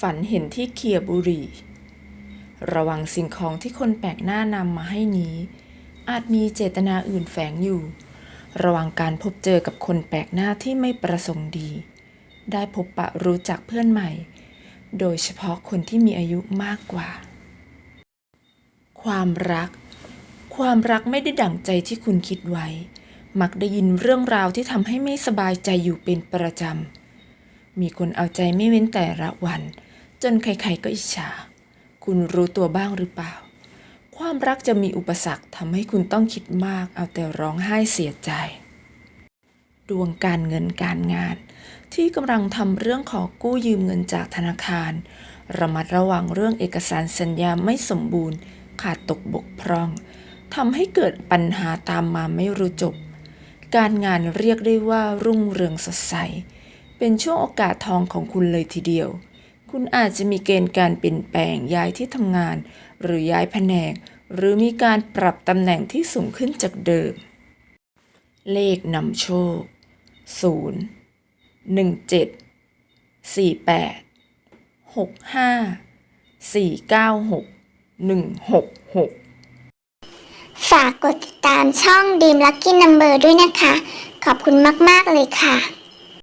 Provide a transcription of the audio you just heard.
ฝันเห็นที่เคียบุรี ระวังสิ่งของที่คนแปลกหน้านำมาให้นี้ อาจมีเจตนาอื่นแฝงอยู่ ระวังการพบเจอกับคนแปลกหน้าที่ไม่ประสงค์ดี ได้พบปะรู้จักเพื่อนใหม่ โดยเฉพาะคนที่มีอายุมากกว่า ความรัก ความรักไม่ได้ดั่งใจที่คุณคิดไว้ มักได้ยินเรื่องราวที่ทำให้ไม่สบายใจอยู่เป็นประจำมีคนเอาใจไม่เว้นแต่ละวัน จนใครๆก็อิจฉา คุณรู้ตัวบ้างหรือเปล่า ความรักจะมีอุปสรรคทำให้คุณต้องคิดมาก เอาแต่ร้องไห้เสียใจ ดวงการเงินการงาน ที่กำลังทำเรื่องขอกู้ยืมเงินจากธนาคาร ระมัดระวังเรื่องเอกสารสัญญาไม่สมบูรณ์ ขาดตกบกพร่องทำให้เกิดปัญหาตามมาไม่รู้จบ การงานเรียกได้ว่ารุ่งเรืองสดใส เป็นช่วงโอกาสทองของคุณเลยทีเดียว คุณอาจจะมีเกณฑ์การเปลี่ยนแปลงย้ายที่ทำงาน หรือย้ายแผนก หรือมีการปรับตำแหน่งที่สูงขึ้นจากเดิม เลขนำโชค 0 1 7 4 8 6 5 4 9 6 1 6 6 ฝากกดติดตามช่องดีมลั c กี้นัมเบอร์ด้วยนะคะ ขอบคุณมาก ๆ เลยค่ะ